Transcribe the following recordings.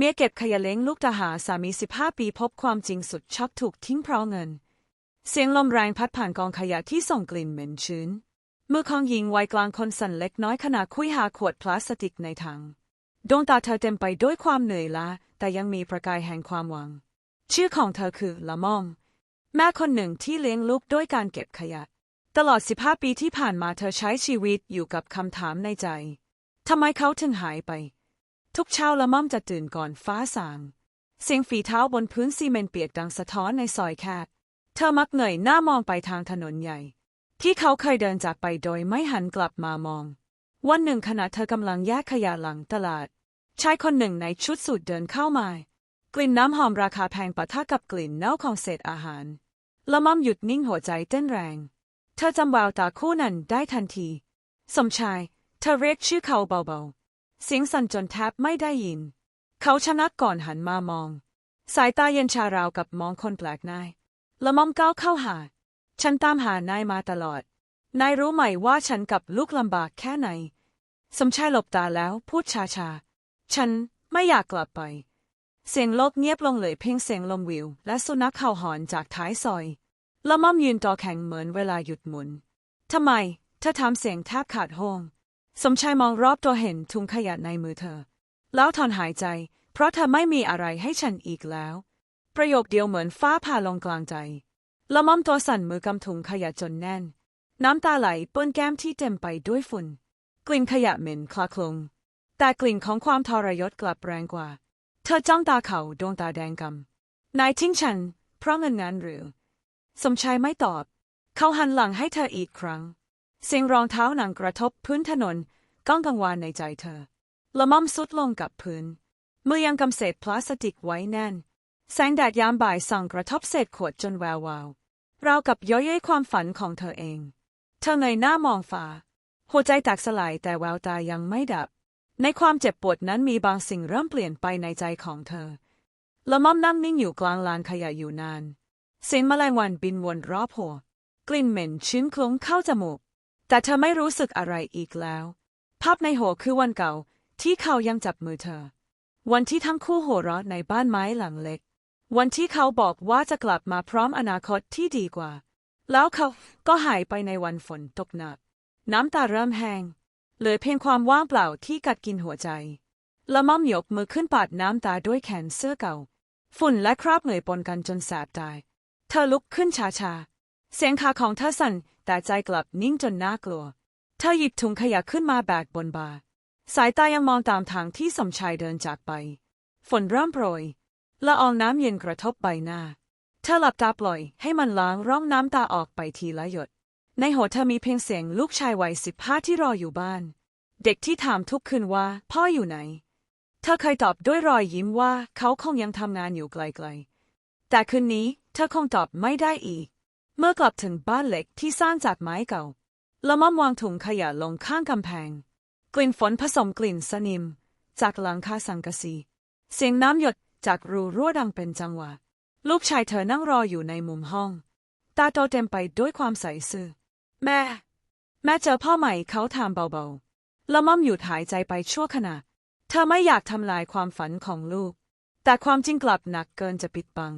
เมียเก็บขยะเล้งลูกทหารสามีสิบห้าปีพบความจริงสุดช็อกถูกทิ้งเพราะเงิน เสียงลมแรงพัดผ่านกองขยะที่ส่งกลิ่นเหม็นชื้น มือของหญิงวัยกลางคนสั่นเล็กน้อยขณะคุยหาขวดพลาสติกในถังดวงตาเธอเต็มไปด้วยความเหนื่อยล้าแต่ยังมีประกายแห่งความหวัง ชื่อของเธอคือละม่อม แม่คนหนึ่งที่เลี้ยงลูกด้วยการเก็บขยะ ตลอด 15 ปีที่ผ่านมาเธอใช้ชีวิตอยู่กับคำถามในใจทำไมเขาถึงหายไป ทุกเช้าละม่อมจะตื่นก่อนฟ้าสาง เสียงฝีเท้าบนพื้นซีเมนต์เปียกดังสะท้อนในซอยแคบเธอมักเหนื่อยหน้ามองไปทางถนนใหญ่ ที่เขาเคยเดินจากไปโดยไม่หันกลับมามอง วันหนึ่งขณะเธอกำลังแยกขยะหลังตลาด ชายคนหนึ่งในชุดสูทเดินเข้ามา กลิ่นน้ำหอมราคาแพงปะทะกับกลิ่นเน่าของเศษอาหารละม่อมหยุดนิ่งหัวใจเต้นแรง เธอจำแววตาคู่นั้นได้ทันที สมชาย เธอเรียกชื่อเขาเบาๆ เสียงสั่นจนแทบไม่ได้ยิน เขาชะงักก่อนหันมามอง สายตาเย็นชาราวกับมองคนแปลกหน้าละม่อมก้าวเข้าหา ฉันตามหานายมาตลอด นายรู้ไหมว่าฉันกับลูกลำบากแค่ไหน สมชายหลบตาแล้วพูดช้าๆ ฉันไม่อยากกลับไป เสียงโลกเงียบลงเลือเพียงเสียงลมวิว และสุนัขเห่าหอนจากท้ายซอยละม่อมยืนต่อแข็งเหมือนเวลาหยุดหมุน ทำไมเธอทำเสียงแทบขาดห้อง สมชายมองรอบตัวเห็นถุงขยะในมือเธอ แล้วถอนหายใจ เพราะเธอไม่มีอะไรให้ฉันอีกแล้ว ประโยคเดียวเหมือนฟ้าผ่าลงกลางใจละม่อมตัวสั่นมือกำถุงขยะจนแน่น น้ำตาไหลเปื้อนแก้มที่เต็มไปด้วยฝุ่น กลิ่นขยะเหม็นคลาคลง แต่กลิ่นของความทรยศกลับแรงกว่า เธอจ้องตาเขาดวงตาแดงกำนายทิ้งฉัน เพราะเงินนั้นหรือ สมชายไม่ตอบ เขาหันหลังให้เธออีกครั้ง เสียงรองเท้าหนังกระทบพื้นถนนก้องกังวานในใจเธอ ละม่อมสุดลงกับพื้น มือยังกำเศษพลาสติกไว้แน่น แสงแดดยามบ่ายส่องกระทบเศษขวดจนแวววาวราวกับย้อยเย้ยความฝันของเธอเอง เธอเงยหน้ามองฟ้า หัวใจแตกสลายแต่แววตายังไม่ดับ ในความเจ็บปวดนั้นมีบางสิ่งเริ่มเปลี่ยนไปในใจของเธอ ละม่อมนั่งนิ่งอยู่กลางลานขยะอยู่นานเสียงแมลงวันบินวนรอบหัว กลิ่นเหม็นชื้นคลุ้งเข้าจมูก แต่เธอไม่รู้สึกอะไรอีกแล้ว ภาพในหัวคือวันเก่า ที่เขายังจับมือเธอ วันที่ทั้งคู่หัวเราะในบ้านไม้หลังเล็ก วันที่เขาบอกว่าจะกลับมาพร้อมอนาคตที่ดีกว่า แล้วเขาก็หายไปในวันฝนตกหนัก น้ำตาเริ่มแห้งเหลือเพียงความว่างเปล่าที่กัดกินหัวใจละม่อมยกมือขึ้นปาดน้ำตาด้วยแขนเสื้อเก่า ฝุ่นและคราบเหนื่อยปนกันจนแสบตาย เธอลุกขึ้นช้าๆ เสียงขาของเธอสั่นแต่ใจกลับนิ่งจนน่ากลัว เธอหยิบถุงขยะขึ้นมาแบกบนบ่าสายตายังมองตามทางที่สมชายเดินจากไป ฝนเริ่มโปรยละอองน้ำเย็นกระทบใบหน้า เธอหลับตาปล่อยให้มันล้างร่องน้ำตาออกไปทีละหยด ในหัวเธอมีเพียงเสียงลูกชายวัยสิบห้าที่รออยู่บ้าน เด็กที่ถามทุกคืนว่า พ่ออยู่ไหน เธอเคยตอบด้วยรอยยิ้มว่าเขาคงยังทำงานอยู่ไกลๆ แต่คืนนี้เธอคงตอบไม่ได้อีก เมื่อกลับถึงบ้านเล็กที่สร้างจากไม้เก่าละม่อมวางถุงขยะลงข้างกำแพง กลิ่นฝนผสมกลิ่นสนิม จากหลังคาสังกะสี เสียงน้ำหยดจากรูรั่วดังเป็นจังหวะ ลูกชายเธอนั่งรออยู่ในมุมห้อง ตาโตเต็มไปด้วยความใสซื่อ แม่ แม่เจอพ่อใหม่เขาถามเบาๆละม่อมหยุดหายใจไปชั่วขณะ เธอไม่อยากทำลายความฝันของลูก แต่ความจริงกลับหนักเกินจะปิดบัง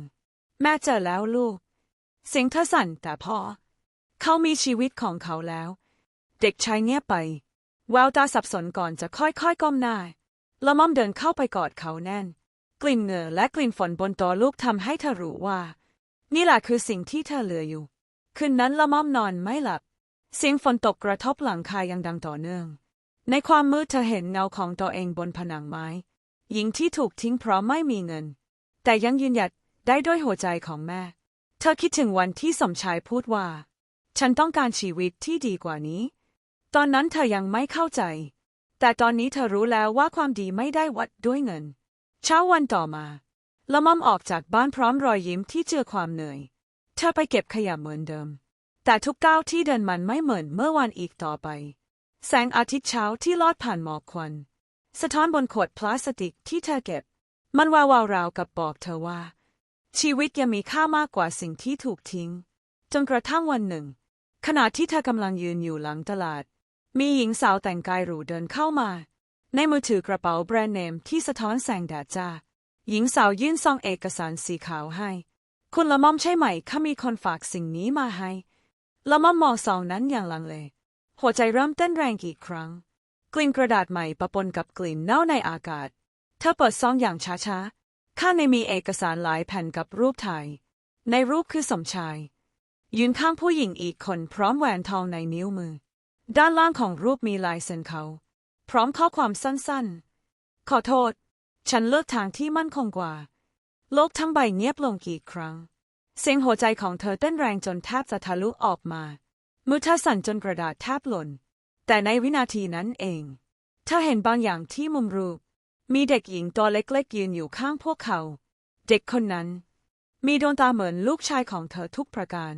แม่เจอแล้วลูก เสียงเธอสั่นแต่พอ เขามีชีวิตของเขาแล้ว เด็กชายเงียบไป แววตาสับสนก่อนจะค่อยๆก้มหน้าละม่อมเดินเข้าไปกอดเขาแน่น กลิ่นเหงื่อและกลิ่นฝนบนตัวลูกทำให้เธอรู้ว่า นี่แหละคือสิ่งที่เธอเหลืออยู่ คืนนั้นละม่อมนอนไม่หลับ เสียงฝนตกกระทบหลังคายังดังต่อเนื่อง ในความมืดเธอเห็นเงาของตัวเองบนผนังไม้ หญิงที่ถูกทิ้งเพราะไม่มีเงิน แต่ยังยืนหยัดได้ด้วยหัวใจของแม่ เธอคิดถึงวันที่สมชายพูดว่า ฉันต้องการชีวิตที่ดีกว่านี้ ตอนนั้นเธอยังไม่เข้าใจ แต่ตอนนี้เธอรู้แล้วว่าความดีไม่ได้วัดด้วยเงิน เช้าวันต่อมาละม่อมออกจากบ้านพร้อมรอยยิ้มที่เจือความเหนื่อย เธอไปเก็บขยะเหมือนเดิม แต่ทุกก้าวที่เดินมันไม่เหมือนเมื่อวันอีกต่อไป แสงอาทิตย์เช้าที่ลอดผ่านหมอกควัน สะท้อนบนขวดพลาสติกที่เธอเก็บ มันวาวาวราวกับบอกเธอว่า ชีวิตยังมีค่ามากกว่าสิ่งที่ถูกทิ้ง จนกระทั่งวันหนึ่ง ขณะที่เธอกำลังยืนอยู่หลังตลาด มีหญิงสาวแต่งกายหรูเดินเข้ามา ในมือถือกระเป๋าแบรนด์เนมที่สะท้อนแสงแดดจ้า หญิงสาวยื่นซองเอกสารสีขาวให้ คุณละม่อมใช่ไหมข้ามีคนฝากสิ่งนี้มาให้ ละม่อมมองซองนั้นอย่างลังเล หัวใจเริ่มเต้นแรงกี่ครั้ง กลิ่นกระดาษใหม่ปะปนกับกลิ่นเน่าในอากาศ เธอเปิดซองอย่างช้าๆ ข้างในมีเอกสารหลายแผ่นกับรูปถ่าย ในรูปคือสมชาย ยืนข้างผู้หญิงอีกคนพร้อมแหวนทองในนิ้วมือ ด้านล่างของรูปมีลายเซ็นเขา พร้อมข้อความสั้นๆ ขอโทษ ฉันเลือกทางที่มั่นคงกว่า โลกทั้งใบเงียบลงกี่ครั้ง เสียงหัวใจของเธอเต้นแรงจนแทบจะทะลุออกมา มือเธอสั่นจนกระดาษแทบหล่น แต่ในวินาทีนั้นเอง เธอเห็นบางอย่างที่มุมรูป มีเด็กหญิงตัวเล็กๆยืนอยู่ข้างพวกเขา เด็กคนนั้น มีดวงตาเหมือนลูกชายของเธอทุกประการ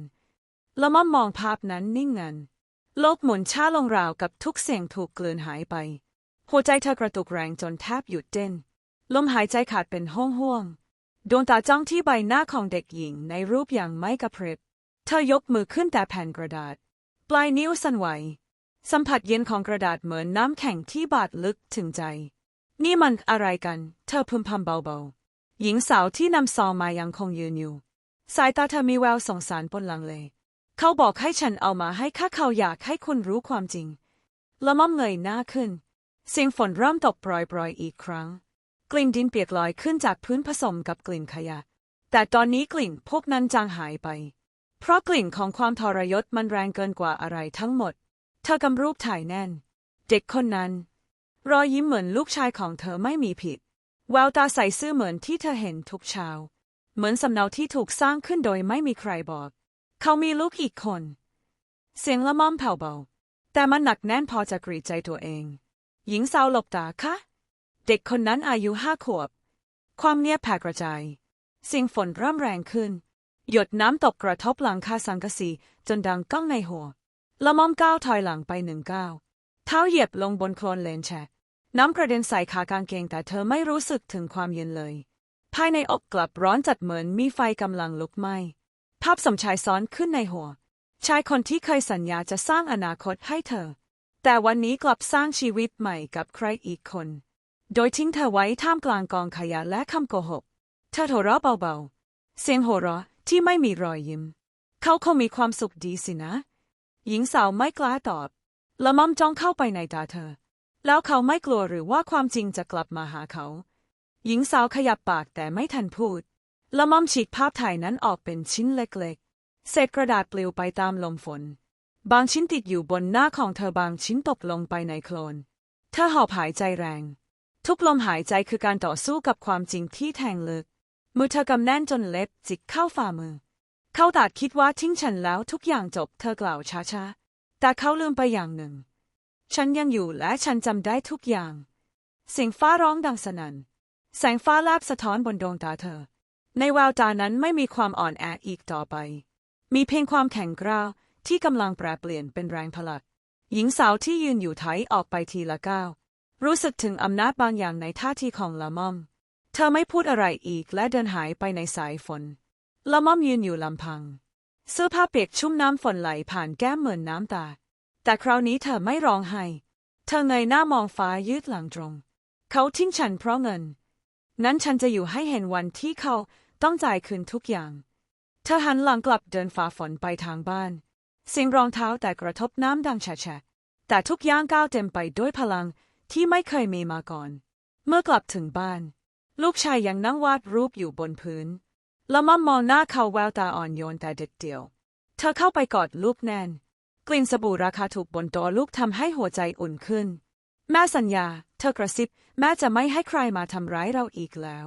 ละม่อมมองภาพนั้นนิ่งงัน โลกหมุนช้าลงราวกับทุกเสียงถูกกลืนหายไป หัวใจเธอกระตุกแรงจนแทบหยุดเต้น ลมหายใจขาดเป็นห้วงห้วง ดวงตาจ้องที่ใบหน้าของเด็กหญิงในรูปอย่างไม่กระพริบ เธอยกมือขึ้นแต่แผ่นกระดาษ ปลายนิ้วสั่นไหว สัมผัสเย็นของกระดาษเหมือนน้ำแข็งที่บาดลึกถึงใจ นี่มันอะไรกัน เธอพึมพำเบาๆ หญิงสาวที่นำซองมายังคงยืนอยู่ สายตาเธอมีแววสงสารปนลังเลเขาบอกให้ฉันเอามาให้ข้าเขาอยากให้คุณรู้ความจริง ละม่อมเงยหน้าขึ้น เสียงฝนเริ่มตกปรอยๆอีกครั้ง กลิ่นดินเปียกลอยขึ้นจากพื้นผสมกับกลิ่นขยะ แต่ตอนนี้กลิ่นพวกนั้นจางหายไป เพราะกลิ่นของความทรยศมันแรงเกินกว่าอะไรทั้งหมด เธอกำรูปถ่ายแน่น เด็กคนนั้น รอยยิ้มเหมือนลูกชายของเธอไม่มีผิด แววตาใสซื่อเหมือนที่เธอเห็นทุกเช้า เหมือนสำเนาที่ถูกสร้างขึ้นโดยไม่มีใครบอก เขามีลูกอีกคน เสียงละม่อมแผ่วเบา แต่มันหนักแน่นพอจะกรีดใจตัวเอง หญิงสาวหลบตาคะ เด็กคนนั้นอายุห้าขวบ ความเงียบแผ่กระจาย เสียงฝนเริ่มแรงขึ้น หยดน้ำตกกระทบหลังคาสังกะสีจนดังก้องในหัวละม่อมก้าวถอยหลังไปหนึ่งก้าว เท้าเหยียบลงบนโคลนเลนแชะน้ำกระเด็นใส่ขากางเกงแต่เธอไม่รู้สึกถึงความเย็นเลย ภายในอกกลับร้อนจัดเหมือนมีไฟกำลังลุกไหม้ภาพสมชายซ้อนขึ้นในหัว ชายคนที่เคยสัญญาจะสร้างอนาคตให้เธอ แต่วันนี้กลับสร้างชีวิตใหม่กับใครอีกคน โดยทิ้งเธอไว้ท่ามกลางกองขยะและคำโกหก เธอหัวเราะเบาๆ เสียงหัวเราะที่ไม่มีรอยยิ้ม เขาคงมีความสุขดีสินะ หญิงสาวไม่กล้าตอบ ละม่อมจ้องเข้าไปในตาเธอ แล้วเขาไม่กลัวหรือว่าความจริงจะกลับมาหาเขา หญิงสาวขยับปากแต่ไม่ทันพูดละม่อมฉีกภาพถ่ายนั้นออกเป็นชิ้นเล็กๆ เศษกระดาษปลิวไปตามลมฝน บางชิ้นติดอยู่บนหน้าของเธอบางชิ้นตกลงไปในโคลน เธอหอบหายใจแรง ทุกลมหายใจคือการต่อสู้กับความจริงที่แทงลึก มือเธอกำแน่นจนเล็บจิกเข้าฝ่ามือ เขาตัดคิดว่าทิ้งฉันแล้วทุกอย่างจบเธอกล่าวช้าๆ แต่เขาลืมไปอย่างหนึ่ง ฉันยังอยู่และฉันจำได้ทุกอย่าง เสียงฟ้าร้องดังสนั่น แสงฟ้าแลบสะท้อนบนดวงตาเธอ ในแววตานั้นไม่มีความอ่อนแออีกต่อไป มีเพียงความแข็งกร้าวที่กำลังแปรเปลี่ยนเป็นแรงพลังหญิงสาวที่ยืนอยู่ไถออกไปทีละก้าว รู้สึกถึงอำนาจบางอย่างในท่าทีของละม่อม เธอไม่พูดอะไรอีกและเดินหายไปในสายฝน ละม่อมยืนอยู่ลำพัง เสื้อผ้าเปียกชุ่มน้ำฝนไหลผ่านแก้มเหมือนน้ำตา แต่คราวนี้เธอไม่ร้องไห้ เธอเงยหน้ามองฟ้ายืดหลังตรง เขาทิ้งฉันเพราะเงิน นั้นฉันจะอยู่ให้เห็นวันที่เขาต้องจ่ายคืนทุกอย่าง เธอหันหลังกลับเดินฝ่าฝนไปทางบ้าน เสียงรองเท้าแต่กระทบน้ำดังแฉะแต่ทุกย่างก้าวเต็มไปด้วยพลังที่ไม่เคยมีมาก่อน เมื่อกลับถึงบ้าน ลูกชายยังนั่งวาดรูปอยู่บนพื้น ละม่อมมองหน้าเขาแววตาอ่อนโยนแต่เด็ดเดี่ยว เธอเข้าไปกอดลูกแน่น กลิ่นสบู่ราคาถูกบนโต๊ะลูกทำให้หัวใจอุ่นขึ้น แม่สัญญา เธอกระซิบ แม่จะไม่ให้ใครมาทำร้ายเราอีกแล้ว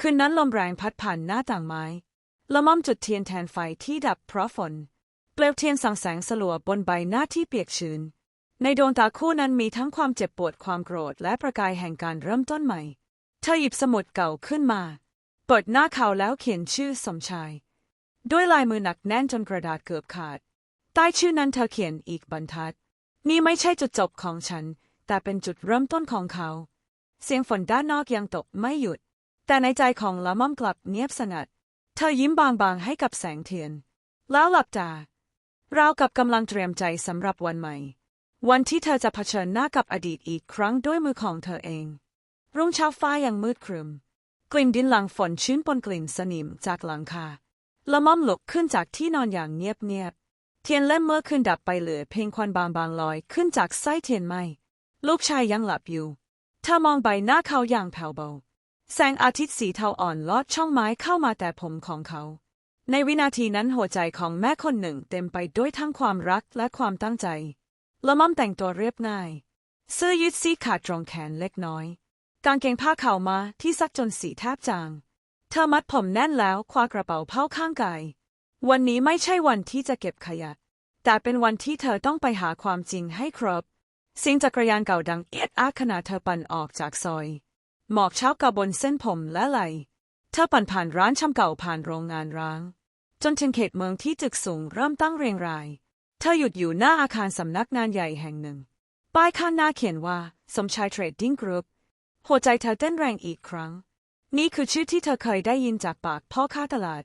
คืนนั้นลมแรงพัดผ่านหน้าต่างไม้ละม่อมจุดเทียนแทนไฟที่ดับเพราะฝน เปลวเทียนส่องแสงสลัวบนใบหน้าที่เปียกชื้น ในดวงตาคู่นั้นมีทั้งความเจ็บปวดความโกรธและประกายแห่งการเริ่มต้นใหม่ เธอหยิบสมุดเก่าขึ้นมา เปิดหน้าเขาแล้วเขียนชื่อสมชาย ด้วยลายมือหนักแน่นจนกระดาษเกือบขาด ต้ชื่อนั้นเธอเขียนอีกบรรทัด นี่ไม่ใช่จุดจบของฉัน แต่เป็นจุดเริ่มต้นของเขา เสียงฝนด้านนอกยังตกไม่หยุด แต่ในใจของละม่อมกลับเงียบสงัด เธอยิ้มบางๆให้กับแสงเทียน แล้วหลับตาราวกับกำลังเตรียมใจสำหรับวันใหม่ วันที่เธอจะเผชิญหน้ากับอดีตอีกครั้งด้วยมือของเธอเอง รุ่งเช้าฟ้ายังมืดครึม กลิ่นดินหลังฝนชื้นปนกลิ่นสนิมจากหลังคาละม่อมลุกขึ้นจากที่นอนอย่างเงียบ เทียนเล่มเมื่อคืนดับไปเหลือเพียงควันบางๆลอยขึ้นจากไส้เทียนไหมลูกชายยังหลับอยู่เธอมองใบหน้าเขาอย่างแผ่วเบา แสงอาทิตย์สีเทาอ่อนลอดช่องไม้เข้ามาแต่ผมของเขา ในวินาทีนั้นหัวใจของแม่คนหนึ่งเต็มไปด้วยทั้งความรักและความตั้งใจละม่อมแต่งตัวเรียบง่าย เสื้อยืดสีขาดตรงแขนเล็กน้อย กางเกงผ้าขาวมาที่ซักจนสีแทบจาง เธอมัดผมแน่นแล้วคว้ากระเป๋าเผ้าข้างกาย วันนี้ไม่ใช่วันที่จะเก็บขยะ แต่เป็นวันที่เธอต้องไปหาความจริงให้ครบสียงจักรยานเก่าดังเอียดอาขณะเธอปั่นออกจากซอย หมอกเช้ากับบนเส้นผมและไหล เธอปั่นผ่านร้านชำเก่าผ่านโรงงานร้าง จนถึงเขตเมืองที่ตึกสูงเริ่มตั้งเรียงราย เธอหยุดอยู่หน้าอาคารสำนักงานใหญ่แห่งหนึ่ง ป้ายข้างหน้าเขียนว่า สมชายเทรดดิ้งกรุ๊ป หัวใจเธอเต้นแรงอีกครั้ง นี่คือชื่อที่เธอเคยได้ยินจากปากพ่อค้าตลาด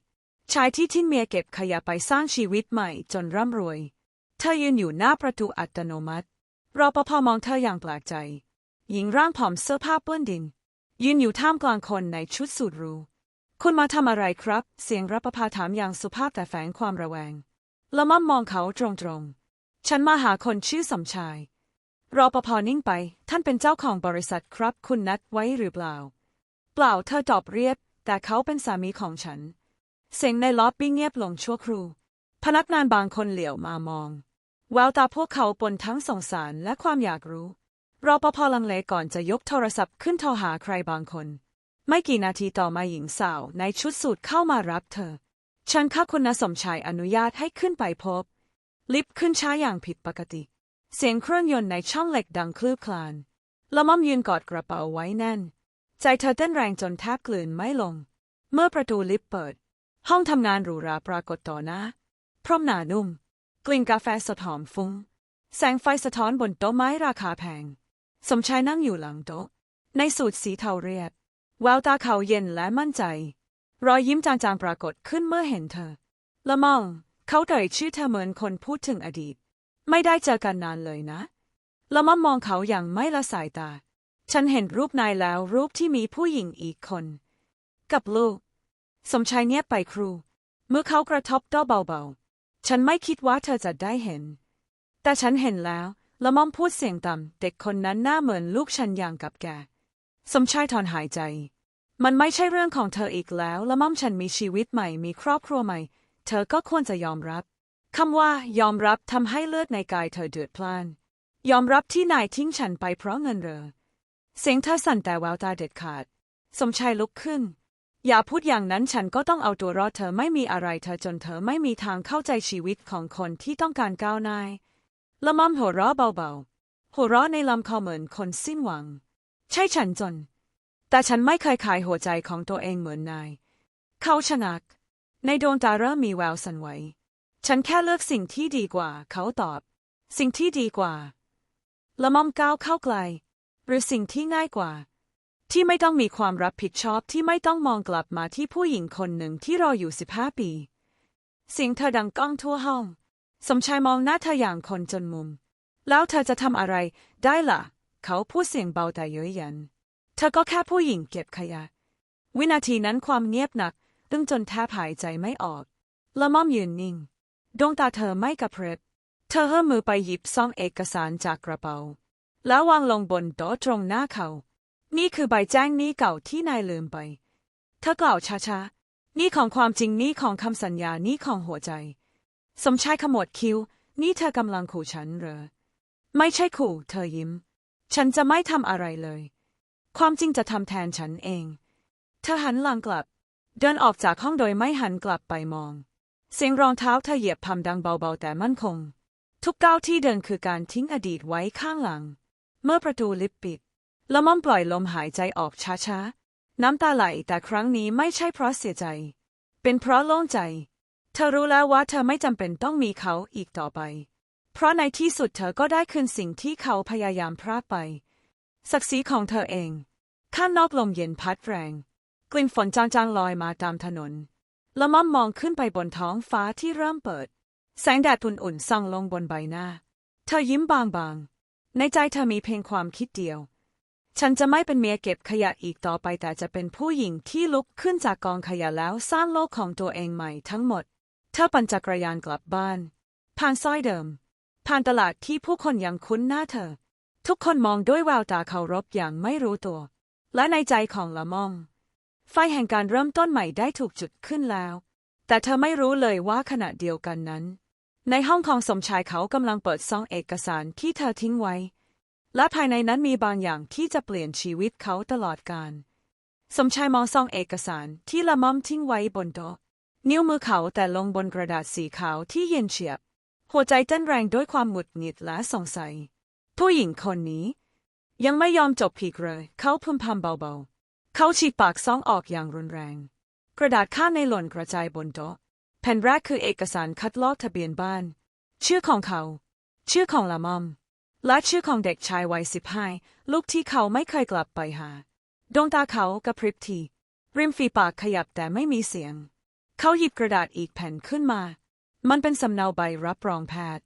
ชายที่ทิ้งเมียเก็บขยะไปสร้างชีวิตใหม่จนร่ำรวย เธอยืนอยู่หน้าประตูอัตโนมัติรอปภมองเธออย่างแปลกใจ หญิงร่างผอมเสื้อผ้าเปื้อนดิน ยืนอยู่ท่ามกลางคนในชุดสูทรูคุณมาทำอะไรครับ เสียงรปภถามอย่างสุภาพแต่แฝงความระแวงละม่อมมองเขาตรงๆ ฉันมาหาคนชื่อสมชาย รอปภนิ่งไป ท่านเป็นเจ้าของบริษัทครับ คุณนัดไว้หรือเปล่า เปล่าเธอตอบเรียบ แต่เขาเป็นสามีของฉัน เสียงในล็อบบี้เงียบลงชั่วครู่ พนักงานบางคนเหลียวมามอง แววตาพวกเขาปนทั้งสงสารและความอยากรู้ รอปภลังเลก่อนจะยกโทรศัพท์ขึ้นโทรหาใครบางคน ไม่กี่นาทีต่อมาหญิงสาวในชุดสูทเข้ามารับเธอ ฉันค่ะคุณนสมชายอนุญาตให้ขึ้นไปพบ ลิฟต์ขึ้นช้าอย่างผิดปกติ เสียงเครื่องยนต์ในช่องเหล็กดังคลืบคลานละม่อมยืนกอดกระเป๋าไว้แน่น ใจเธอเต้นแรงจนแทบกลืนไม่ลง เมื่อประตูลิฟต์เปิด ห้องทำงานหรูหราปรากฏต่อหน้าพร้อมหนานุ่ม กลิ่นกาแฟสดหอมฟุ้ง แสงไฟสะท้อนบนโต๊ะไม้ราคาแพง สมชายนั่งอยู่หลังโต๊ะ ในสูทสีเทาเรียบแววตาเขาเย็นและมั่นใจ รอยยิ้มจางๆปรากฏขึ้นเมื่อเห็นเธอ ละมอง เขาเอ่ยชื่อเธอเหมือนคนพูดถึงอดีต ไม่ได้เจอกันนานเลยนะ ละมอมมองเขาอย่างไม่ละสายตา ฉันเห็นรูปนายแล้วรูปที่มีผู้หญิงอีกคน กับลูก สมชายเงียบไปครู เมื่อเขากระทบต๊ะเบาๆ ฉันไม่คิดว่าเธอจะได้เห็น แต่ฉันเห็นแล้วละม่อมพูดเสียงต่ำเด็กคนนั้นหน้าเหมือนลูกฉันอย่างกับแก สมชายถอนหายใจ มันไม่ใช่เรื่องของเธออีกแล้วละม่อมฉันมีชีวิตใหม่มีครอบครัวใหม่ เธอก็ควรจะยอมรับคำว่ายอมรับทำให้เลือดในกายเธอเดือดพล่าน ยอมรับที่นายทิ้งฉันไปเพราะเงินเรอ เสียงเธอสั่นแต่แววตาเด็ดขาด สมชายลุกขึ้น อย่าพูดอย่างนั้นฉันก็ต้องเอาตัวรอดเธอไม่มีอะไรเธอจนเธอไม่มีทางเข้าใจชีวิตของคนที่ต้องการก้าวหน้าละม่อมหัวเราะเบาๆ หัวเราะในลำคอเหมือนคนสิ้นหวัง ใช่ฉันจน แต่ฉันไม่เคยขายหัวใจของตัวเองเหมือนนาย เขาชะงัก ในดวงตาเริ่มมีแววสันไหว ฉันแค่เลือกสิ่งที่ดีกว่า เขาตอบ สิ่งที่ดีกว่าละม่อมก้าวเข้าไกล หรือสิ่งที่ง่ายกว่า ที่ไม่ต้องมีความรับผิดชอบที่ไม่ต้องมองกลับมาที่ผู้หญิงคนหนึ่งที่รออยู่สิบห้าปี เสียงเธอดังก้องทั่วห้อง สมชายมองหน้าเธออย่างคนจนมุม แล้วเธอจะทำอะไรได้ล่ะ เขาพูดเสียงเบาแต่เย้ยยัน เธอก็แค่ผู้หญิงเก็บขยะ วินาทีนั้นความเงียบหนักตึงจนแทบหายใจไม่ออกละม่อมยืนนิ่ง ดวงตาเธอไม่กระพริบ เธอเอื้อมมือไปหยิบซองเอกสารจากกระเป๋า แล้ววางลงบนโต๊ะตรงหน้าเขา นี่คือใบแจ้งหนี้เก่าที่นายลืมไปเธอกล่าวช้าๆ นี่ของความจริงนี่ของคำสัญญานี่ของหัวใจ สมชายขมวดคิ้ว นี่เธอกำลังขู่ฉันเหรอ ไม่ใช่ขู่ เธอยิ้ม ฉันจะไม่ทำอะไรเลย ความจริงจะทำแทนฉันเอง เธอหันหลังกลับ เดินออกจากห้องโดยไม่หันกลับไปมอง เสียงรองเท้าเธอเหยียบพำดังเบาๆแต่มั่นคง ทุกก้าวที่เดินคือการทิ้งอดีตไว้ข้างหลัง เมื่อประตูลิฟต์ปิด ละม่อมปล่อยลมหายใจออกช้าๆ น้ำตาไหลแต่ครั้งนี้ไม่ใช่เพราะเสียใจ เป็นเพราะโล่งใจ เธอรู้แล้วว่าเธอไม่จำเป็นต้องมีเขาอีกต่อไป เพราะในที่สุดเธอก็ได้คืนสิ่งที่เขาพยายามพรากไป ศักดิ์ศรีของเธอเอง ข้างนอกลมเย็นพัดแรง กลิ่นฝนจางๆลอยมาตามถนนละม่อมมองขึ้นไปบนท้องฟ้าที่เริ่มเปิด แสงแดดอุ่นๆส่องลงบนใบหน้า เธอยิ้มบางๆ ในใจเธอมีเพียงความคิดเดียว ฉันจะไม่เป็นเมียเก็บขยะอีกต่อไปแต่จะเป็นผู้หญิงที่ลุกขึ้นจากกองขยะแล้วสร้างโลกของตัวเองใหม่ทั้งหมด เธอปั่นจักรยานกลับบ้าน ผ่านซอยเดิม ผ่านตลาดที่ผู้คนยังคุ้นหน้าเธอ ทุกคนมองด้วยแววตาเคารพอย่างไม่รู้ตัว และในใจของละม่อมไฟแห่งการเริ่มต้นใหม่ได้ถูกจุดขึ้นแล้ว แต่เธอไม่รู้เลยว่าขณะเดียวกันนั้น ในห้องของสมชายเขากำลังเปิดซองเอกสารที่เธอทิ้งไว้ และภายในนั้นมีบางอย่างที่จะเปลี่ยนชีวิตเขาตลอดกาลสมชายมองซองเอกสารที่ละม่อมทิ้งไว้บนโต๊ะนิ้วมือเขาแต่ลงบนกระดาษสีขาวที่เย็นเฉียบ หัวใจเต้นแรงด้วยความหงุดหงิดและสงสัย ผู้หญิงคนนี้ ยังไม่ยอมจบพีกเลย เขาพึมพำเบาๆ เขาฉีกปากซองออกอย่างรุนแรง กระดาษข้างในหล่นกระจายบนโต๊ะแผ่นแรกคือเอกสารคัดลอกทะเบียนบ้าน ชื่อของเขา ชื่อของละม่อม และชื่อของเด็กชายวัยสิบห้าลูกที่เขาไม่เคยกลับไปหา ดวงตาเขากระพริบทีริมฝีปากขยับแต่ไม่มีเสียง เขาหยิบกระดาษอีกแผ่นขึ้นมา มันเป็นสำเนาใบรับรองแพทย์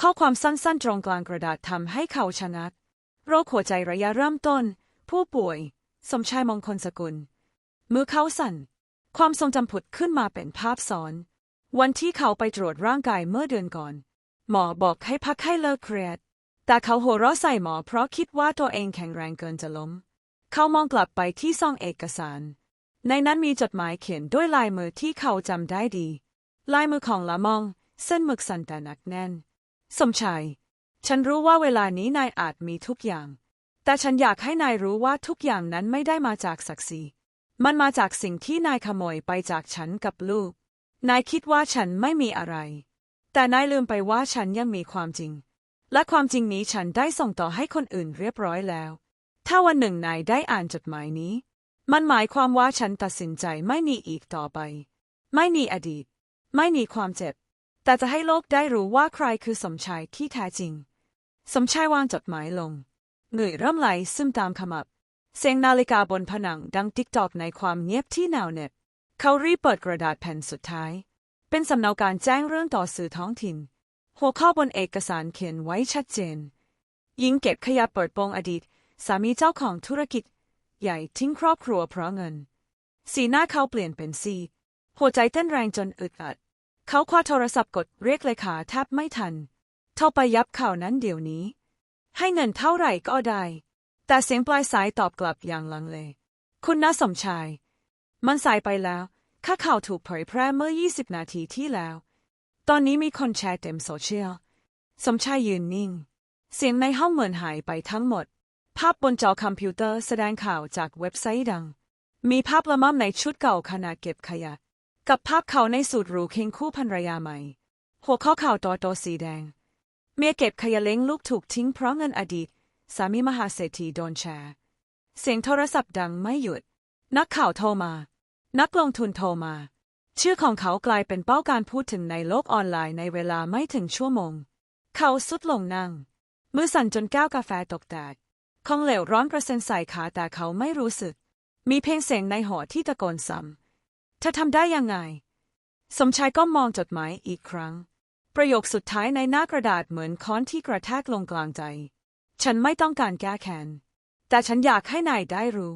ข้อความสั้นๆตรงกลางกระดาษทำให้เขาชะงักโรคหัวใจระยะเริ่มต้น ผู้ป่วย สมชายมงคลสกุล มือเขาสั่น ความทรงจำผุดขึ้นมาเป็นภาพซ้อน วันที่เขาไปตรวจร่างกายเมื่อเดือนก่อน หมอบอกให้พักให้เลิกเครียด แต่เขาหัวเราะใส่หมอเพราะคิดว่าตัวเองแข็งแรงเกินจะล้ม เขามองกลับไปที่ซองเอกสาร ในนั้นมีจดหมายเขียนด้วยลายมือที่เขาจำได้ดี ลายมือของละมอง เส้นหมึกสั่นแต่หนักแน่น สมชาย ฉันรู้ว่าเวลานี้นายอาจมีทุกอย่าง แต่ฉันอยากให้นายรู้ว่าทุกอย่างนั้นไม่ได้มาจากศักดิ์ศรี มันมาจากสิ่งที่นายขโมยไปจากฉันกับลูก นายคิดว่าฉันไม่มีอะไร แต่นายลืมไปว่าฉันยังมีความจริง และความจริงนี้ฉันได้ส่งต่อให้คนอื่นเรียบร้อยแล้ว ถ้าวันหนึ่งนายได้อ่านจดหมายนี้ มันหมายความว่าฉันตัดสินใจไม่มีอีกต่อไป ไม่มีอดีต ไม่มีความเจ็บ แต่จะให้โลกได้รู้ว่าใครคือสมชายที่แท้จริง สมชายวางจดหมายลง เหงื่อเริ่มไหลซึมตามขมับ เสียงนาฬิกาบนผนังดังติ๊กตอกในความเงียบที่หนาวเหน็บ เขารีบเปิดกระดาษแผ่นสุดท้าย เป็นสำเนาการแจ้งเรื่องต่อสื่อท้องถิ่น หัวข้อบนเอกสารเขียนไว้ชัดเจนหญิงเก็บขยะเปิดโปงอดีต สามีเจ้าของธุรกิจ ใหญ่ทิ้งครอบครัวเพราะเงิน สีหน้าเขาเปลี่ยนเป็นซีหัวใจเต้นแรงจนอึดอัด เขาคว้าโทรศัพท์กดเรียกเลขาแทบไม่ทันโทรไปยับข่าวนั้นเดี๋ยวนี้ ให้เงินเท่าไหร่ก็ได้ แต่เสียงปลายสายตอบกลับอย่างลังเล คุณน้าสมชาย มันสายไปแล้วค่าข่าวถูกเผยแพร่เมื่อ 20 นาทีที่แล้ว ตอนนี้มีคนแชร์เต็มโซเชียล สมชายยืนนิ่ง เสียงในห้องเหมือนหายไปทั้งหมด ภาพบนจอคอมพิวเตอร์แสดงข่าวจากเว็บไซต์ดัง มีภาพละม่อมในชุดเก่าขณะเก็บขยะ กับภาพเขาในสูตรหรูคียงคู่ภรรยาใหม่ หัวข้อข่าวตัวโตสีแดง เมียเก็บขยะเล้งลูกถูกทิ้งเพราะเงินอดีต สามีมหาเศรษฐีโดนแชร์ เสียงโทรศัพท์ดังไม่หยุด นักข่าวโทรมา นักลงทุนโทรมา ชื่อของเขากลายเป็นเป้าการพูดถึงในโลกออนไลน์ในเวลาไม่ถึงชั่วโมง เขาสุดลงนั่ง มือสั่นจนแก้วกาแฟตกแตกของเหลวร้อนกระเซ็นใส่ขาแต่เขาไม่รู้สึก มีเพียงเสียงในหัวที่ตะโกนซ้ำเธอทำได้ยังไง สมชายก็มองจดหมายอีกครั้ง ประโยคสุดท้ายในหน้ากระดาษเหมือนค้อนที่กระแทกลงกลางใจ ฉันไม่ต้องการแก้แค้นแต่ฉันอยากให้นายได้รู้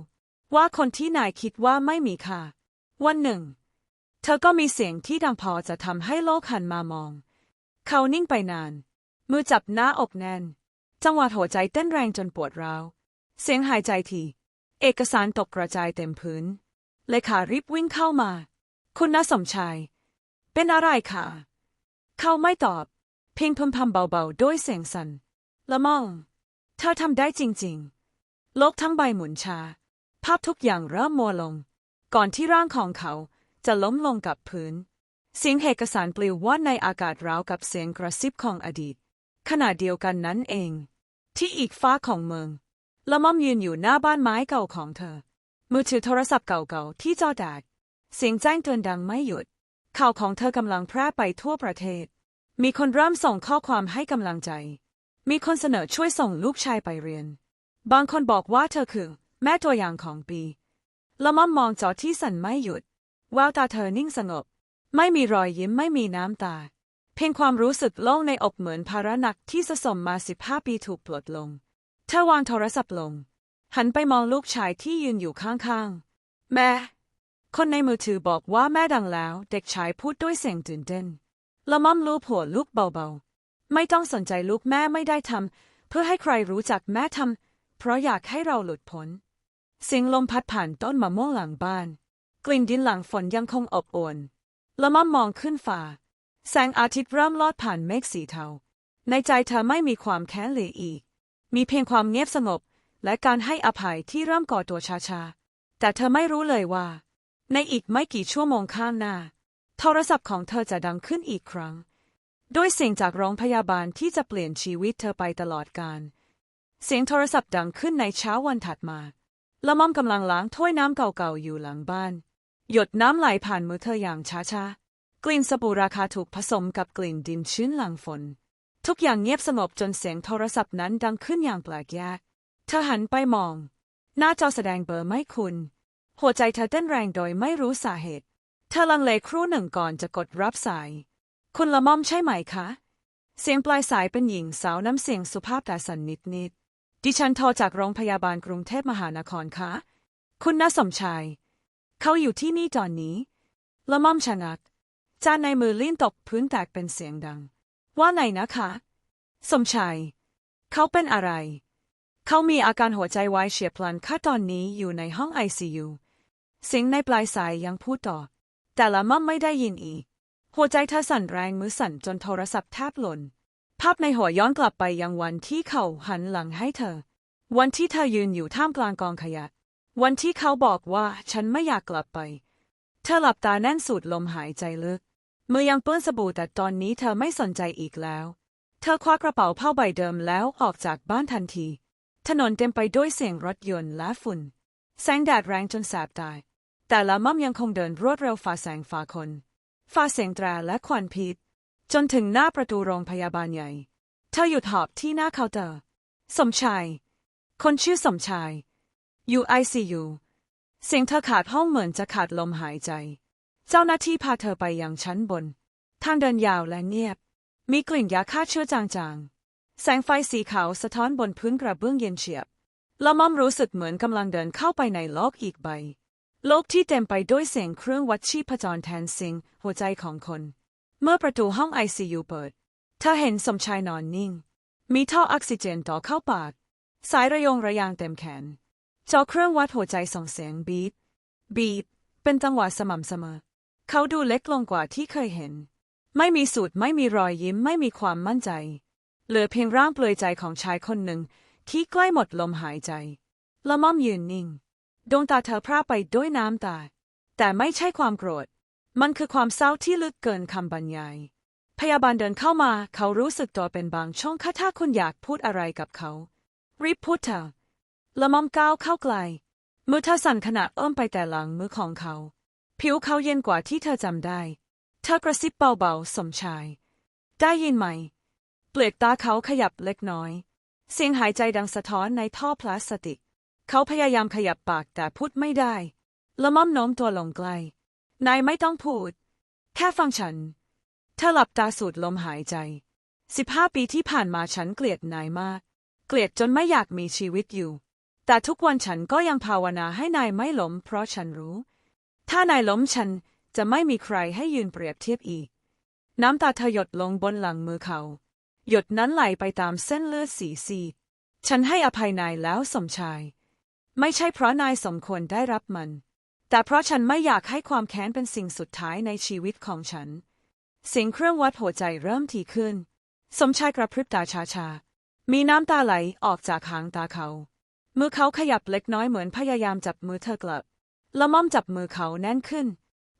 ว่าคนที่นายคิดว่าไม่มีค่าวันหนึ่ง เธอก็มีเสียงที่ดังพอจะทำให้โลกหันมามอง เขานิ่งไปนาน มือจับหน้าอกแน่น จังหวะหัวใจเต้นแรงจนปวดร้าว เสียงหายใจทีเอกสารตกกระจายเต็มพื้น เลขารีบวิ่งเข้ามา คุณน้าสมชาย เป็นอะไรคะ เขาไม่ตอบ เพียงพึมพำเบาๆ ด้วยเสียงสั่นละม่อง เธอทำได้จริงๆ โลกทั้งใบหมุนชา ภาพทุกอย่างเริ่มมัวลง ก่อนที่ร่างของเขา จะล้มลงกับพื้น เสียงเอกสารปลิวว่อนในอากาศราวกับเสียงกระซิบของอดีต ขณะเดียวกันนั้นเอง ที่อีกฟ้าของเมืองละม่อมยืนอยู่หน้าบ้านไม้เก่าของเธอ มือถือโทรศัพท์เก่าๆที่จอแดกเสียงแจ้งเตือนดังไม่หยุด ข่าวของเธอกำลังแพร่ไปทั่วประเทศ มีคนเริ่มส่งข้อความให้กำลังใจ มีคนเสนอช่วยส่งลูกชายไปเรียน บางคนบอกว่าเธอคือ แม่ตัวอย่างของปีละม่อมมองจอที่สั่นไม่หยุด แววตาเธอนิ่งสงบ ไม่มีรอยยิ้มไม่มีน้ำตา เพียงความรู้สึกโล่งในอกเหมือนภาระหนักที่สะสมมาสิบห้าปีถูกปลดลง เธอวางโทรศัพท์ลง หันไปมองลูกชายที่ยืนอยู่ข้างๆ แม่ คนในมือถือบอกว่าแม่ดังแล้ว เด็กชายพูดด้วยเสียงตื่นเต้นละม่อมลูบหัวลูกเบาๆ ไม่ต้องสนใจลูกแม่ไม่ได้ทำเพื่อให้ใครรู้จักแม่ทำเพราะอยากให้เราหลุดพ้นเสียงลมพัดผ่านต้นมะม่วงหลังบ้าน กลิ่นดินหลังฝนยังคงอบอวลละม่อมมองขึ้นฟ้า แสงอาทิตย์เริ่มลอดผ่านเมฆสีเทา ในใจเธอไม่มีความแค้นเลืออีก มีเพียงความเงียบสงบ และการให้อภัยที่เริ่มก่อตัวช้าๆ แต่เธอไม่รู้เลยว่า ในอีกไม่กี่ชั่วโมงข้างหน้า โทรศัพท์ของเธอจะดังขึ้นอีกครั้ง ด้วยเสียงจากโรงพยาบาลที่จะเปลี่ยนชีวิตเธอไปตลอดกาล เสียงโทรศัพท์ดังขึ้นในเช้าวันถัดมาละม่อมกำลังล้างถ้วยน้ำเก่าๆอยู่หลังบ้าน หยดน้ำไหลผ่านมือเธออย่างช้าๆ กลิ่นสบู่ราคาถูกผสมกับกลิ่นดินชื้นหลังฝน ทุกอย่างเงียบสงบจนเสียงโทรศัพท์นั้นดังขึ้นอย่างแปลกแยก เธอหันไปมอง หน้าจอแสดงเบอร์ไม่คุณ หัวใจเธอเต้นแรงโดยไม่รู้สาเหตุ เธอลังเลครู่หนึ่งก่อนจะกดรับสาย คุณละม่อมใช่ไหมคะ เสียงปลายสายเป็นหญิงสาวน้ำเสียงสุภาพแต่สันนิดนิดดิฉันโทรจากโรงพยาบาลกรุงเทพมหานครคะ คุณน้าสมชาย เขาอยู่ที่นี่ตอนนี้ ละม่อมชะงัก จานในมือลิ้นตกพื้นแตกเป็นเสียงดัง ว่าไงนะคะ สมชาย เขาเป็นอะไร เขามีอาการหัวใจวายเฉียบพลันค่ะตอนนี้อยู่ในห้องไอซียูเสียงในปลายสายยังพูดต่อ แต่ละม่อมไม่ได้ยินอีก หัวใจเธอสั่นแรงมือสั่นจนโทรศัพท์แทบหล่น ภาพในหัวย้อนกลับไปยังวันที่เขาหันหลังให้เธอ วันที่เธอยืนอยู่ท่ามกลางกองขยะ วันที่เขาบอกว่าฉันไม่อยากกลับไป เธอหลับตาแน่นสูดลมหายใจลึก มือยังเปื้อนสบู่แต่ตอนนี้เธอไม่สนใจอีกแล้ว เธอคว้ากระเป๋าผ้าใบเดิมแล้วออกจากบ้านทันที ถนนเต็มไปด้วยเสียงรถยนต์และฝุ่น แสงแดดแรงจนแสบตาแต่ละม่อมยังคงเดินรวดเร็วฝ่าแสงฝ่าคน ฝ่าเสียงแตรและควันพิษ จนถึงหน้าประตูโรงพยาบาลใหญ่ เธอหยุดหอบที่หน้าเคาน์เตอร์ สมชาย คนชื่อสมชาย อยู่ไอซียูเสียงเธอขาดห้องเหมือนจะขาดลมหายใจ เจ้าหน้าที่พาเธอไปยังชั้นบน ทางเดินยาวและเงียบ มีกลิ่นยาฆ่าเชื้อจางๆ แสงไฟสีขาวสะท้อนบนพื้นกระเบื้องเย็นเฉียบละม่อมรู้สึกเหมือนกำลังเดินเข้าไปในโลกอีกใบ โลกที่เต็มไปด้วยเสียงเครื่องวัดชีพจรแทนเสียงหัวใจของคน เมื่อประตูห้องไอซียูเปิด เธอเห็นสมชายนอนนิ่ง มีท่อออกซิเจนต่อเข้าปาก สายระยงระยางเต็มแขน จอเครื่องวัดหัวใจส่งเสียงบีบ บีบ เป็นจังหวะสม่ำเสมอ เขาดูเล็กลงกว่าที่เคยเห็น ไม่มีสูตรไม่มีรอยยิ้มไม่มีความมั่นใจ เหลือเพียงร่างเปลือยใจของชายคนหนึ่ง ที่ใกล้หมดลมหายใจ ละม่อมยืนนิ่ง ดวงตาเธอพร่าไปด้วยน้ำตา แต่ไม่ใช่ความโกรธ มันคือความเศร้าที่ลึกเกินคำบรรยาย พยาบาลเดินเข้ามา เขารู้สึกตัวเป็นบางช่องค่ะถ้าคุณอยากพูดอะไรกับเขา รีบพูดเถอะ ละม่อมก้าวเข้าใกลมือเธอสั่นขณะเอื้อมไปแต่หลังมือของเขา ผิวเขาเย็นกว่าที่เธอจำได้ เธอกระซิบเบาๆ สมชาย ได้ยินไหม เปลือกตาเขาขยับเล็กน้อย เสียงหายใจดังสะท้อนในท่อพลาสติก เขาพยายามขยับปากแต่พูดไม่ได้ ละม่อมโน้มตัวลงใกล้ นายไม่ต้องพูด แค่ฟังฉัน เธอหลับตาสูดลมหายใจ สิบห้าปีที่ผ่านมาฉันเกลียดนายมาก เกลียดจนไม่อยากมีชีวิตอยู่ แต่ทุกวันฉันก็ยังภาวนาให้นายไม่ล้มเพราะฉันรู้ ถ้านายล้มฉันจะไม่มีใครให้ยืนเปรียบเทียบอีก น้ำตาเธอหยดลงบนหลังมือเขา หยดนั้นไหลไปตามเส้นเลือดสีซีฉันให้อภัยนายแล้วสมชาย ไม่ใช่เพราะนายสมควรได้รับมัน แต่เพราะฉันไม่อยากให้ความแค้นเป็นสิ่งสุดท้ายในชีวิตของฉัน เสียงเครื่องวัดหัวใจเริ่มถี่ขึ้น สมชายกระพริบตาชาๆมีน้ำตาไหลออกจากหางตาเขา มือเขาขยับเล็กน้อยเหมือนพยายามจับมือเธอกลับละม่อมจับมือเขาแน่นขึ้น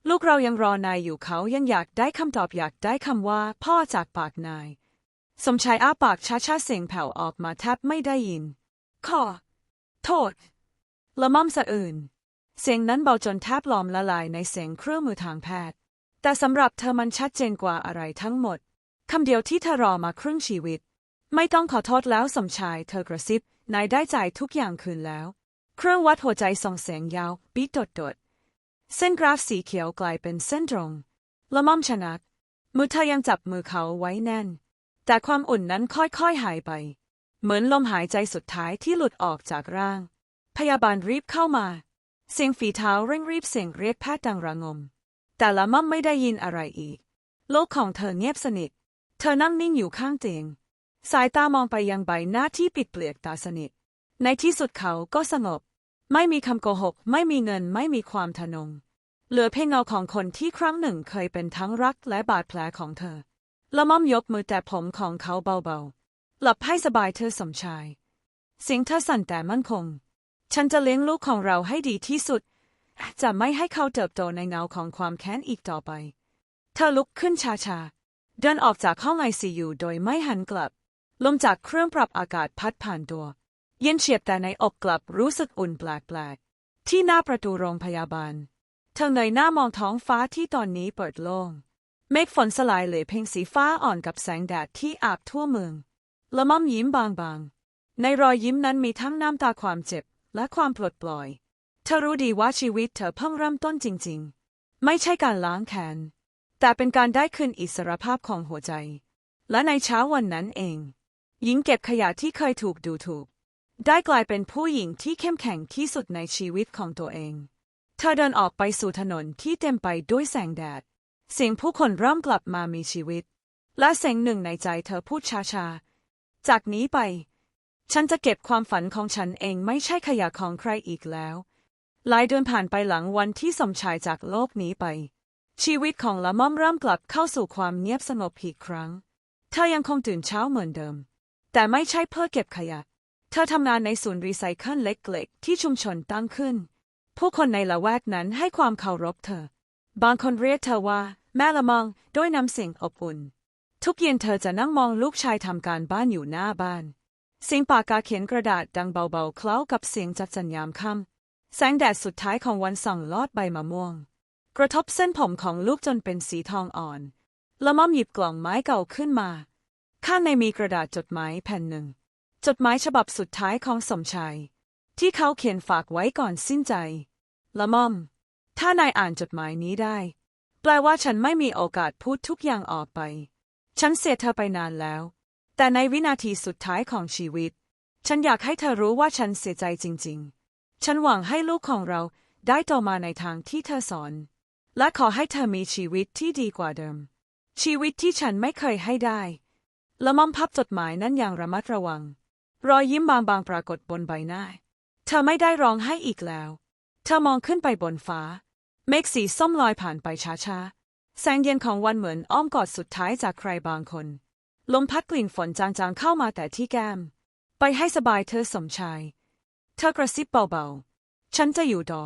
ลูกเรายังรอนายอยู่เขายังอยากได้คำตอบอยากได้คำว่า พ่อจากปากนาย สมชายอ้าปากช้าๆเสียงแผ่วออกมาแทบไม่ได้ยิน ขอ โทษ ละม่อมสะอื่น เสียงนั้นเบาจนแทบหลอมละลายในเสียงเครื่องมือทางแพทย์ แต่สำหรับเธอมันชัดเจนกว่าอะไรทั้งหมดคำเดียวที่เธอรอมาครึ่งชีวิต ไม่ต้องขอโทษแล้วสมชายเธอกระซิบ นายได้จ่ายทุกอย่างคืนแล้ว เครื่องวัดหัวใจส่องแสงยาวปีดดดเส้นกราฟสีเขียวกลายเป็นเส้นตรงละม่อมชนัก มือเธอยังจับมือเขาไว้แน่น แต่ความอุ่นนั้นค่อยๆหายไป เหมือนลมหายใจสุดท้ายที่หลุดออกจากร่าง พยาบาลรีบเข้ามา เสียงฝีเท้าเร่งรีบเสียงเรียกแพทย์ดังระงม แต่ละมั่มไม่ได้ยินอะไรอีก โลกของเธอเงียบสนิท เธอนั่งนิ่งอยู่ข้างเตียง สายตามองไปยังใบหน้าที่ปิดเปลือกตาสนิท ในที่สุดเขาก็สงบ ไม่มีคำโกหก ไม่มีเงิน ไม่มีความทะนง เหลือเพียงเงาของคนที่ครั้งหนึ่งเคยเป็นทั้งรักและบาดแผลของเธอ ละม่อมยกมือแต่ผมของเขาเบาๆ หลับให้สบายเธอสมชาย เสียงเธอสั่นแต่มั่นคง ฉันจะเลี้ยงลูกของเราให้ดีที่สุด จะไม่ให้เขาเติบโตในเงาของความแค้นอีกต่อไป เธอลุกขึ้นช้าๆ เดินออกจากห้องไอซียูโดยไม่หันกลับ ลมจากเครื่องปรับอากาศพัดผ่านตัว เย็นเฉียบแต่ในอกกลับรู้สึกอุ่นแปลกๆ ที่หน้าประตูโรงพยาบาล เธอเงยหน้ามองท้องฟ้าที่ตอนนี้เปิดโล่ง เมฆฝนสลายเหลือเพียงสีฟ้าอ่อนกับแสงแดดที่อาบทั่วเมือง ละม่อมยิ้มบางๆ ในรอยยิ้มนั้นมีทั้งน้ำตาความเจ็บและความปลดปล่อย เธอรู้ดีว่าชีวิตเธอเพิ่งเริ่มต้นจริงๆ ไม่ใช่การล้างแค้นแต่เป็นการได้คืนอิสรภาพของหัวใจ และในเช้าวันนั้นเอง หญิงเก็บขยะที่เคยถูกดูถูก ได้กลายเป็นผู้หญิงที่เข้มแข็งที่สุดในชีวิตของตัวเอง เธอเดินออกไปสู่ถนนที่เต็มไปด้วยแสงแดด เสียงผู้คนเริ่มกลับมามีชีวิต และเสียงหนึ่งในใจเธอพูดช้าๆ จากนี้ไป ฉันจะเก็บความฝันของฉันเองไม่ใช่ขยะของใครอีกแล้ว หลายเดือนผ่านไปหลังวันที่สมชายจากโลกนี้ไป ชีวิตของละม่อมเริ่มกลับเข้าสู่ความเงียบสงบอีกครั้ง เธอยังคงตื่นเช้าเหมือนเดิม แต่ไม่ใช่เพื่อเก็บขยะ เธอทำงานในศูนย์รีไซเคิลเล็กๆ ที่ชุมชนตั้งขึ้น ผู้คนในละแวกนั้นให้ความเคารพเธอ บางคนเรียกเธอว่า แม่ละมองด้วยน้ำเสียงอบอุ่น ทุกเย็นเธอจะนั่งมองลูกชายทำการบ้านอยู่หน้าบ้านเสียงปากกาเขียนกระดาษดังเบาๆ เคล้ากับเสียงจัดสัญญามค่ำแสงแดดสุดท้ายของวันส่องลอดใบมะม่วง กระทบเส้นผมของลูกจนเป็นสีทองอ่อนละม่อมหยิบกล่องไม้เก่าขึ้นมา ข้างในมีกระดาษจดหมายแผ่นหนึ่ง จดหมายฉบับสุดท้ายของสมชาย ที่เขาเขียนฝากไว้ก่อนสิ้นใจ ละม่อม ถ้านายอ่านจดหมายนี้ได้ แปลว่าฉันไม่มีโอกาสพูดทุกอย่างออกไป ฉันเสียเธอไปนานแล้ว แต่ในวินาทีสุดท้ายของชีวิต ฉันอยากให้เธอรู้ว่าฉันเสียใจจริง ๆ ฉันหวังให้ลูกของเราได้โตมาในทางที่เธอสอน และขอให้เธอมีชีวิตที่ดีกว่าเดิม ชีวิตที่ฉันไม่เคยให้ได้ ละม่อมพับจดหมายนั้นอย่างระมัดระวัง รอยยิ้มบางๆปรากฏบนใบหน้า เธอไม่ได้ร้องไห้อีกแล้ว เธอมองขึ้นไปบนฟ้า เมฆสีส้มลอยผ่านไปช้าๆ แสงเย็นของวันเหมือนอ้อมกอดสุดท้ายจากใครบางคน ลมพัดกลิ่นฝนจางๆเข้ามาแต่ที่แก้ม ไปให้สบายเธอสมชาย เธอกระซิบเบาๆ ฉันจะอยู่ดอ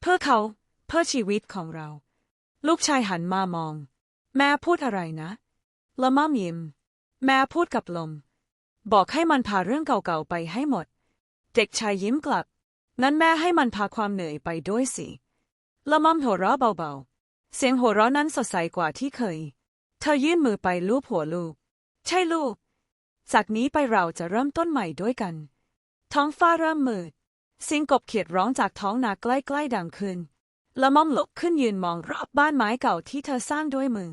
เพื่อเขา เพื่อชีวิตของเรา ลูกชายหันมามอง แม่พูดอะไรนะ ละม่อมยิ้ม แม่พูดกับลม บอกให้มันพาเรื่องเก่าๆไปให้หมด เด็กชายยิ้มกลับ นั้นแม่ให้มันพาความเหนื่อยไปด้วยสิละม่อมหัวเราะเบาๆ เสียงหัวเราะนั้นสดใสกว่าที่เคย เธอยื่นมือไปลูบหัวลูก ใช่ลูก จากนี้ไปเราจะเริ่มต้นใหม่ด้วยกัน ท้องฟ้าเริ่มมืดเสียงกบเขียดร้องจากท้องนาใกล้ๆดังขึ้นละม่อมลุกขึ้นยืนมองรอบบ้านไม้เก่าที่เธอสร้างด้วยมือ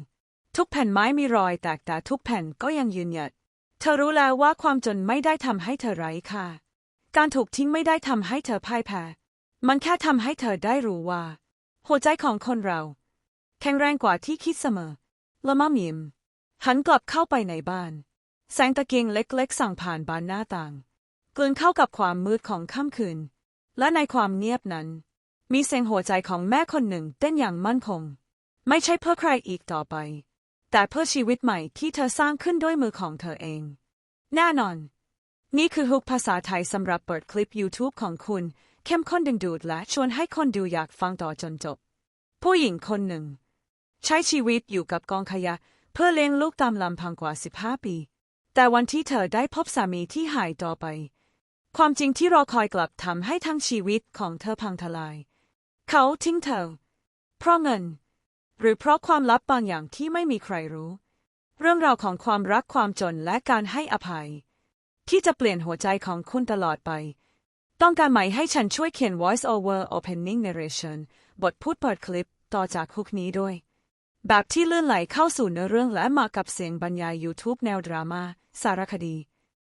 ทุกแผ่นไม้มีรอยแตกแต่ทุกแผ่นก็ยังยืนหยัด เธอรู้แล้วว่าความจนไม่ได้ทำให้เธอไร้ค่า การถูกทิ้งไม่ได้ทำให้เธอพ่ายแพ้ มันแค่ทำให้เธอได้รู้ว่า หัวใจของคนเรา แข็งแรงกว่าที่คิดเสมอ ละม่อมยิมหันกลับเข้าไปในบ้าน แสงตะเกียงเล็กๆส่องผ่านบานหน้าต่าง กลืนเข้ากับความมืดของค่ำคืน และในความเงียบนั้น มีเสียงหัวใจของแม่คนหนึ่งเต้นอย่างมั่นคง ไม่ใช่เพื่อใครอีกต่อไป แต่เพื่อชีวิตใหม่ที่เธอสร้างขึ้นด้วยมือของเธอเอง แน่นอน นี่คือฮุกภาษาไทยสำหรับเปิดคลิป YouTube ของคุณ เข้มข้นดึงดูดและชวนให้คนดูอยากฟังต่อจนจบ ผู้หญิงคนหนึ่ง ใช้ชีวิตอยู่กับกองขยะ เพื่อเลี้ยงลูกตามลำพังกว่า 15 ปี แต่วันที่เธอได้พบสามีที่หายตัวไป ความจริงที่รอคอยกลับทำให้ทั้งชีวิตของเธอพังทลาย เขาทิ้งเธอ เพราะเงิน หรือเพราะความลับบางอย่างที่ไม่มีใครรู้ เรื่องราวของความรักความจนและการให้อภัย ที่จะเปลี่ยนหัวใจของคุณตลอดไป ต้องการไหมให้ฉันช่วยเขียน voice over opening narration บทพูดเปิดคลิปต่อจากฮุกนี้ด้วย แบบที่ลื่นไหลเข้าสู่เนื้อเรื่องและเหมาะกับเสียงบรรยาย YouTube แนวดราม่าสารคดี